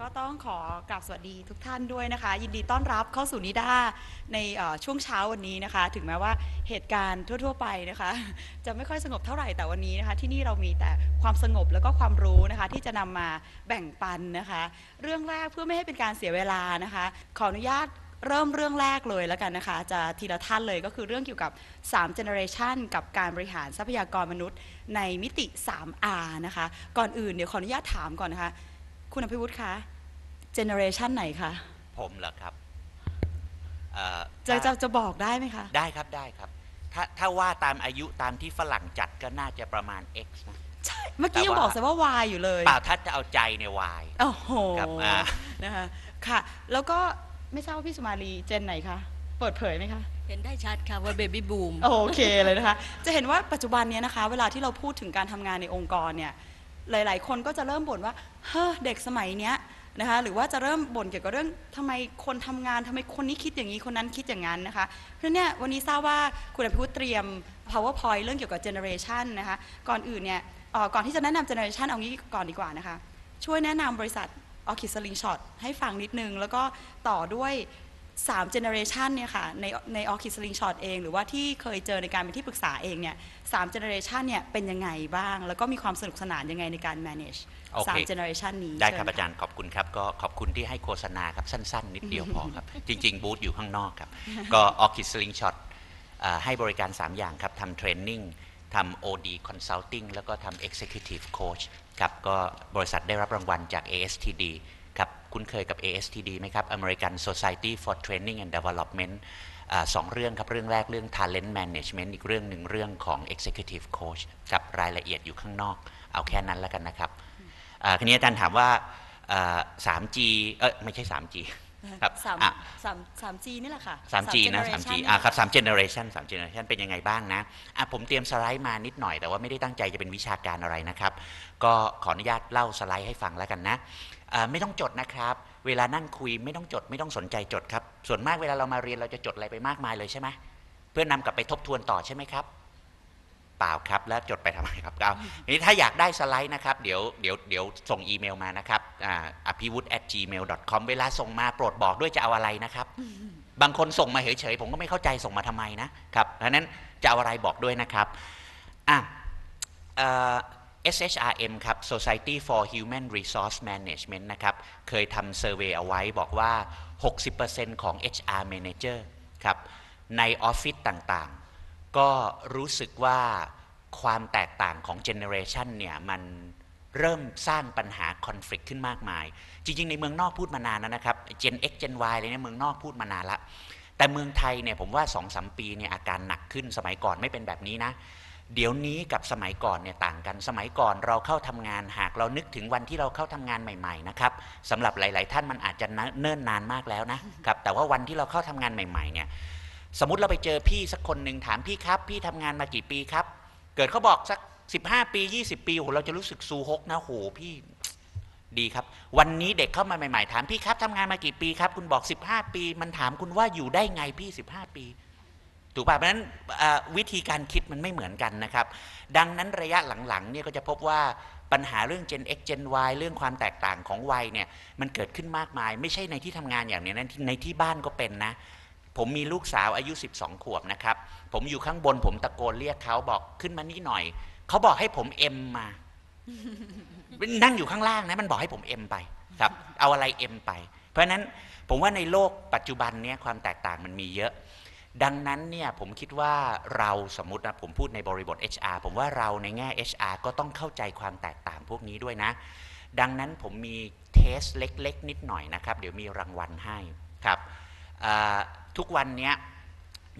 ก็ต้องขอกราบสวัสดีทุกท่านด้วยนะคะ ยินดีต้อนรับเข้าสู่นิด้าในช่วงเช้าวันนี้นะคะ ถึงแม้ว่าเหตุการณ์ทั่ว ๆ ไปนะคะ จะไม่ค่อยสงบเท่าไหร่แต่วันนี้นะคะ ที่นี่เรามีแต่ความสงบแล้วก็ความรู้นะคะ ที่จะนำมาแบ่งปันนะคะ เรื่องแรกเพื่อไม่ให้เป็นการเสียเวลานะคะ ขออนุญาตเริ่มเรื่องแรกเลยแล้วกันนะคะ จะทีละท่านเลยก็คือเรื่องเกี่ยวกับ 3 generation กับการบริหารทรัพยากรมนุษย์ ในมิติ 3R นะคะ ก่อนอื่นเดี๋ยวขออนุญาตถามก่อนนะคะ คุณอภิวุฒิคะเจเนอเรชันไหนคะผมเหรอครับเอ่อจะจะถ้าจะบอกได้ไหมคะได้ครับได้ครับ ถ้าถ้าว่าตามอายุตามที่ฝรั่งจัดก็น่าจะประมาณ X นะ ใช่เมื่อกี้แต่ยังว่า บอกซะว่า Y อยู่เลยเปล่าถ้าจะเอาใจในวาย โอ้โหครับอ่า นะคะค่ะ แล้วก็ไม่ทราบว่าพี่สุมาลีเจนไหนคะเปิดเผยไหมคะ เห็นได้ชัดค่ะว่าเบบี้บูม โอเคเลยนะคะ จะเห็นว่าปัจจุบันเนี้ยนะคะ เวลาที่เราพูดถึงการทำงานในองค์กรเนี่ย หลาย ๆ คนก็จะเริ่มบ่นว่าเฮ้อเด็กสมัยเนี้ยนะคะหรือว่าจะเริ่มบ่นเกี่ยวกับเรื่องทำไมคนทำงานทำไมคนนี้คิดอย่างนี้คนนั้นคิดอย่างนั้นนะคะเพราะเนี่ยวันนี้ทราบว่าคุณอภิวุฒิเตรียม powerpoint เรื่องเกี่ยวกับ generation นะคะก่อนอื่นเนี่ยก่อนที่จะแนะนำ generation เอางี้ก่อนดีกว่านะคะช่วยแนะนำบริษัท Orchid Slingshot ให้ฟังนิดนึง แล้วก็ต่อด้วย 3 generation เนี่ยค่ะในใน Orchid Slingshot เอง หรือว่าที่เคยเจอในการเป็นที่ปรึกษาเองเนี่ย3 generation เนี่ยเป็นยังไงบ้าง แล้วก็มีความสนุกสนานยังไงในการ manage โอเค3 generation นี้ได้ครับเชิญอาจารย์ขอบคุณครับ ก็ขอบคุณที่ให้โฆษณาครับ สั้น ๆ นิดเดียวพอครับ จริง ๆ บูธอยู่ข้างนอกครับ ก็ Orchid Slingshot อ่าให้บริการ 3 อย่างครับทำเทรนนิ่งทำ OD Consulting แล้วก็ทำ Executive Coach ครับก็บริษัทได้รับรางวัลจาก ASTD คุ้นเคยกับ ASTD ไหมครับ American Society for Training and Development อสองเรื่องครับ เรื่องแรกเรื่อง Talent Management อีกเรื่องหนึ่งเรื่องของ Executive Coach กับรายละเอียดอยู่ข้างนอก เอาแค่นั้นแล้วกันนะครับ คราวนี้อาจารย์ถามว่าอ่า 3G เออไม่ใช่ 3G ครับสามอะ สามสาม G นี่แหละค่ะ 3G นะ 3G อะครับ3 generation 3 generation เป็นยังไงบ้างนะอะผมเตรียมสไลด์มานิดหน่อยแต่ว่าไม่ได้ตั้งใจจะเป็นวิชาการอะไรนะครับ ก็ขออนุญาตเล่าสไลด์ให้ฟังแล้วกันนะอ่าไม่ต้องจดนะครับ เวลานั่งคุยไม่ต้องจดไม่ต้องสนใจจดครับ ส่วนมากเวลาเรามาเรียนเราจะจดอะไรไปมากมายเลยใช่ไหมเพื่อนำกลับไปทบทวนต่อใช่ไหมครับ เปล่าครับ แล้วจดไปทำไมครับเอาทีนี้ถ้าอยากได้สไลด์นะครับ เดี๋ยวเดี๋ยวเดี๋ยวส่งอีเมลมานะครับอภิวุฒิ at gmail com เวลาส่งมาโปรดบอกด้วยจะเอาอะไรนะครับ บางคนส่งมาเฉยๆผมก็ไม่เข้าใจส่งมาทำไมนะครับเพราะฉะนั้นจะเอาอะไรบอกด้วยนะครับอะ SHRM ครับ Society for Human Resource Management นะครับ เคยทำเซอร์เวยเอาไว้บอกว่า 60%ของ HR Manager ครับ ในออฟฟิศต่างๆ ก็รู้สึกว่าความแตกต่างของเจเนอเรชันเนี่ยมันเริ่มสร้างปัญหาคอน FLICT ขึ้นมากมาย จริง ๆ ในเมืองนอกพูดมานานแล้วนะครับ Gen X Gen Y อะไรเนี่ยเมืองนอกพูดมานานละแต่เมืองไทยเนี่ยผมว่า2อสปีเนี่ยอาการหนักขึ้นสมัยก่อนไม่เป็นแบบนี้นะ เดี๋ยวนี้กับสมัยก่อนเนี่ยต่างกัน สมัยก่อนเราเข้าทำงานหากเรานึกถึงวันที่เราเข้าทำงานใหม่ๆนะครับสำหรับหลาย ๆ ท่านมันอาจจะเนิ่นนานมากแล้วนะครับแต่ว่าวันที่เราเข้าทำงานใหม่ ๆ เนี่ย สมมติเราไปเจอพี่สักคนหนึ่งถามพี่ครับ พี่ทำงานมากี่ปีครับ เกิดเขาบอกสัก 15 ปี 20 ปีโอ้โหเราจะรู้สึกซูฮกนะโหพี่ดีครับ วันนี้เด็กเข้ามาใหม่ๆ ถามพี่ครับทำงานมากี่ปีครับ คุณบอก 15 ปี มันถามคุณว่าอยู่ได้ไงพี่ 15 ปี ถูกป่ะเพราะฉะนั้นวิธีการคิดมันไม่เหมือนกันนะครับ ดังนั้นระยะหลังๆเนี่ยก็จะพบว่าปัญหาเรื่อง Gen X Gen Y เรื่องความแตกต่างของวัยเนี่ยมันเกิดขึ้นมากมาย ไม่ใช่ในที่ทำงานอย่างนี้นะในที่บ้านก็เป็นนะ ผมมีลูกสาวอายุ 12 ขวบนะครับ ผมอยู่ข้างบน ผมตะโกนเรียกเขาบอกขึ้นมานี่หน่อย เขาบอกให้ผมเอ็มมา นั่งอยู่ข้างล่างนะมันบอกให้ผมเอ็มไปครับ เอาอะไรเอ็มไป เพราะฉะนั้นผมว่าในโลกปัจจุบันเนี้ยความแตกต่างมันมีเยอะ ดังนั้นเนี่ยผมคิดว่าเราสมมตินะผมพูดในบริบท HR ผมว่าเราในแง่ HR ก็ต้องเข้าใจความแตกต่างพวกนี้ด้วยนะ ดังนั้นผมมีเทสเล็ก ๆ นิดหน่อยนะครับ เดี๋ยวมีรางวัลให้ครับ ทุกวันนี้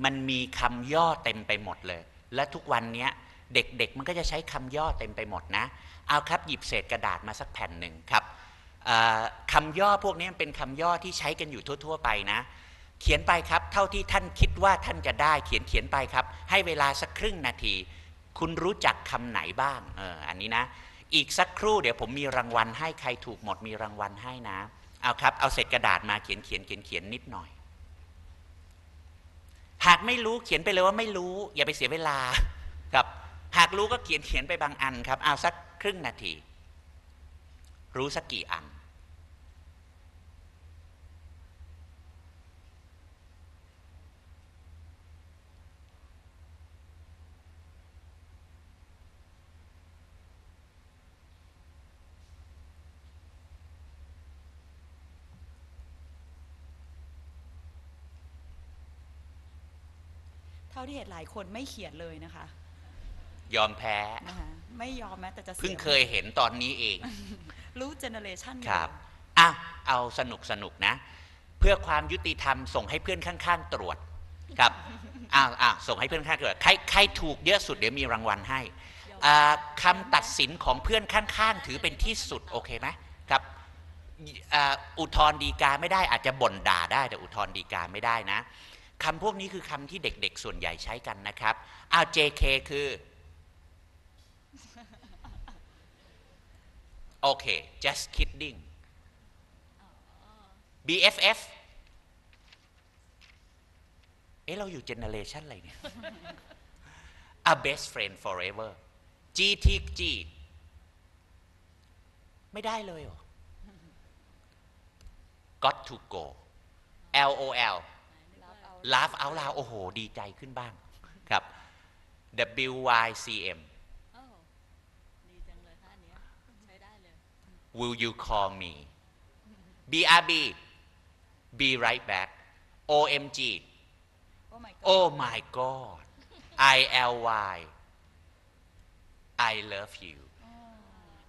มันมีคำย่อเต็มไปหมดเลย และทุกวันนี้เด็กๆมันก็จะใช้คำย่อเต็มไปหมดนะ เอาครับหยิบเศษกระดาษมาสักแผ่นหนึ่งครับคำย่อพวกนี้เป็นคำย่อที่ใช้กันอยู่ทั่ว ๆ ไปนะ เขียนไปครับ เท่าที่ท่านคิดว่าท่านจะได้เขียนเขียนไปครับ ให้เวลาสักครึ่งนาที คุณรู้จักคำไหนบ้างเอออันนี้นะ อีกสักครู่เดี๋ยวผมมีรางวัลให้ใครถูกหมดมีรางวัลให้นะ เอาครับ เอาเศษกระดาษมาเขียนเขียนเขียนเขียนนิดหน่อย หากไม่รู้เขียนไปเลยว่าไม่รู้ อย่าไปเสียเวลาครับ หากรู้ก็เขียนเขียนไปบางอันครับเอาสักครึ่งนาที รู้สักกี่อันาที่เห็นหลายคนไม่เขียนเลยนะคะ ยอมแพ้นะคะไม่ยอมแม้แต่จะสีเพิ่งเคยเห็นตอนนี้เอง รู้เจเนเรชันครับอะเอาสนุกสนุกนะ เพื่อความยุติธรรมส่งให้เพื่อนข้างๆตรวจครับอ้าวอ้าวส่งให้เพื่อนข้างๆตรวจใครใครถูกเยอะสุดเดี๋ยวมีรางวัลให้อ่าคำตัดสินของเพื่อนข้างๆ ถือเป็นที่สุดโอเคไหมครับอ่าอุทธรณ์ดีกาไม่ได้อาจจะบ่นด่าได้แต่อุทธรณ์ดีกาไม่ได้นะ คำพวกนี้คือคำที่เด็กๆ ส่วนใหญ่ใช้กันนะครับอ้าว JK คือ โอเค just kidding BFF เอ๊ะเราอยู่เจเนเรชันอะไรเนี่ย A best friend forever GTG ไม่ได้เลยหรอ Got to go LOL laugh out loud โอ้โห ดีใจขึ้นบ้างครับ WYCM โอ้ดีจังเลยท่าเนี้ยใช้ได้เลย Will you call me BRB Be right back OMG โอ้ my god Oh my God ILY I love you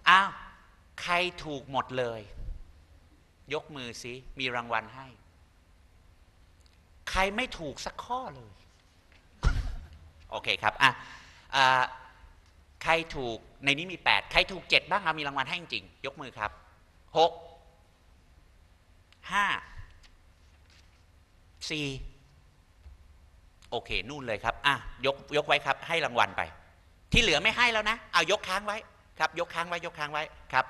อ้าว ใครถูกหมดเลย ยกมือสิ มีรางวัลให้ ใครไม่ถูกสักข้อเลย โอเคครับอะอ่าใครถูกในนี้มี 8 ใครถูก 7 บ้างเอามีรางวัลให้จริง ยกมือครับ 6 5 4 โอเค นู่นเลยครับอะยกยกไว้ครับ ให้รางวัลไป ที่เหลือไม่ให้แล้วนะ เอายกค้างไว้ครับ ยกค้างไว้ ยกค้างไว้ครับ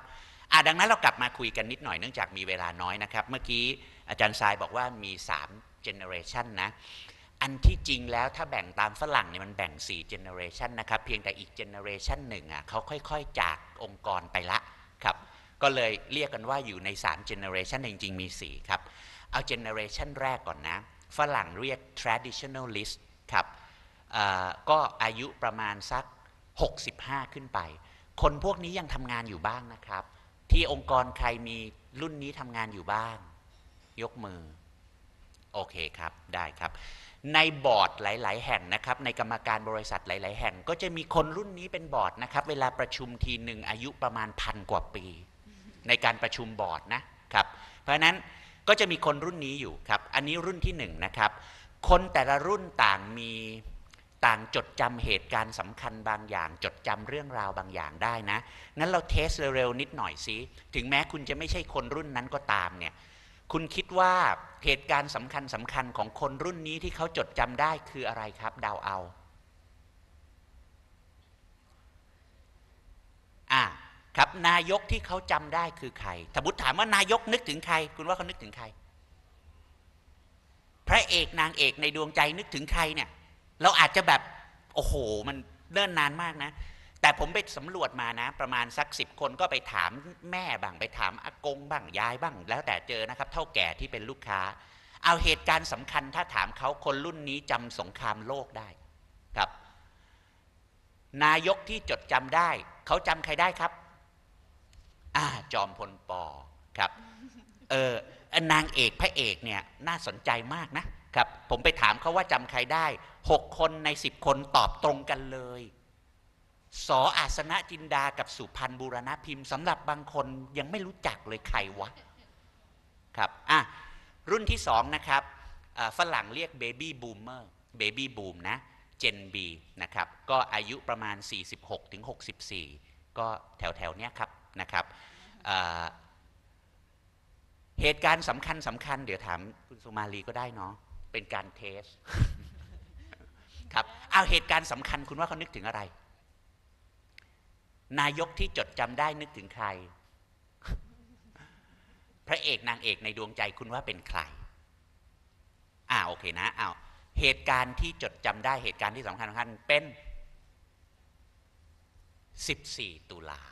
อะดังนั้นเรากลับมาคุยกันนิดหน่อยเนื่องจากมีเวลาน้อยนะครับ เมื่อกี้อาจารย์ทรายบอกว่ามี 3 generation นะอันที่จริงแล้วถ้าแบ่งตามฝรั่งเนี่ยมันแบ่ง 4 generation นะครับ เพียงแต่อีก generation หนึ่งอะเขาค่อยๆ จากองค์กรไปละครับ ก็เลยเรียกกันว่าอยู่ใน 3 generation จริง ๆ มี 4 ครับ เอา generation แรกก่อนนะ ฝรั่งเรียก traditionalist ครับก็อายุประมาณสัก 65 ขึ้นไป คนพวกนี้ยังทำงานอยู่บ้างนะครับ ที่องค์กรใครมีรุ่นนี้ทำงานอยู่บ้าง ยกมือ โอเคครับได้ครับ ในบอร์ดหลาย ๆ แห่งนะครับ ในกรรมการบริษัทหลาย ๆ แห่ง ก็จะมีคนรุ่นนี้เป็นบอร์ดนะครับ เวลาประชุมทีหนึ่งอายุประมาณพันกว่าปี ในการประชุมบอร์ดนะครับ เพราะฉะนั้นก็จะมีคนรุ่นนี้อยู่ครับ อันนี้รุ่นที่หนึ่งนะครับ คนแต่ละรุ่นต่างมีต่างจดจำเหตุการณ์สำคัญบางอย่าง จดจำเรื่องราวบางอย่างได้นะ งั้นเราเทสเร็วๆนิดหน่อยสิถึงแม้คุณจะไม่ใช่คนรุ่นนั้นก็ตามเนี่ย คุณคิดว่าเหตุการณ์สำคัญสำคัญของคนรุ่นนี้ที่เขาจดจำได้คืออะไรครับดาวเอาอ่าครับนายกที่เขาจำได้คือใครถ้าบุตถามว่านายกนึกถึงใคร คุณว่าเขานึกถึงใคร พระเอกนางเอกในดวงใจนึกถึงใครเนี่ย เราอาจจะแบบ โอ้โห มันเนิ่นนานมากนะ แต่ผมไปสำรวจมานะ ประมาณสักสิบคนก็ไปถามแม่บ้างไปถามอากงบ้างยายบ้าง แล้วแต่เจอนะครับ เท่าแก่ที่เป็นลูกค้า เอาเหตุการณ์สำคัญถ้าถามเขาคนรุ่นนี้จำสงครามโลกได้ครับ นายกที่จดจำได้ เขาจำใครได้ครับอ่าจอมพลปอครับเออนางเอกพระเอกเนี่ยน่าสนใจมากนะครับ ผมไปถามเขาว่าจำใครได้หกคนในสิบคนตอบตรงกันเลย สออาสนะจินดากับสุพันธ์บูรณะพิมพ์สำหรับบางคนยังไม่รู้จักเลยใครวะครับอะรุ่นที่สองนะครับฝรั่งเรียกเบบี้บูมเมอร์เบบี้บูมนะเจนบีนะครับก็อายุประมาณ 46ถึง64 ก็แถวแถวๆเนี้ยครับนะครับเหตุการณ์สำคัญสำคัญเดี๋ยวถามคุณสุมาลีก็ได้เนาะเป็นการเทสครับเอาเหตุการณ์สำคัญคุณว่าเขานึกถึงอะไร นายกที่จดจำได้นึกถึงใคร พระเอกนางเอกในดวงใจคุณว่าเป็นใครอ่าโอเคนะอ้าวเหตุการณ์ที่จดจำได้เหตุการณ์ที่สำคัญสำคัญเป็น 14 ตุลา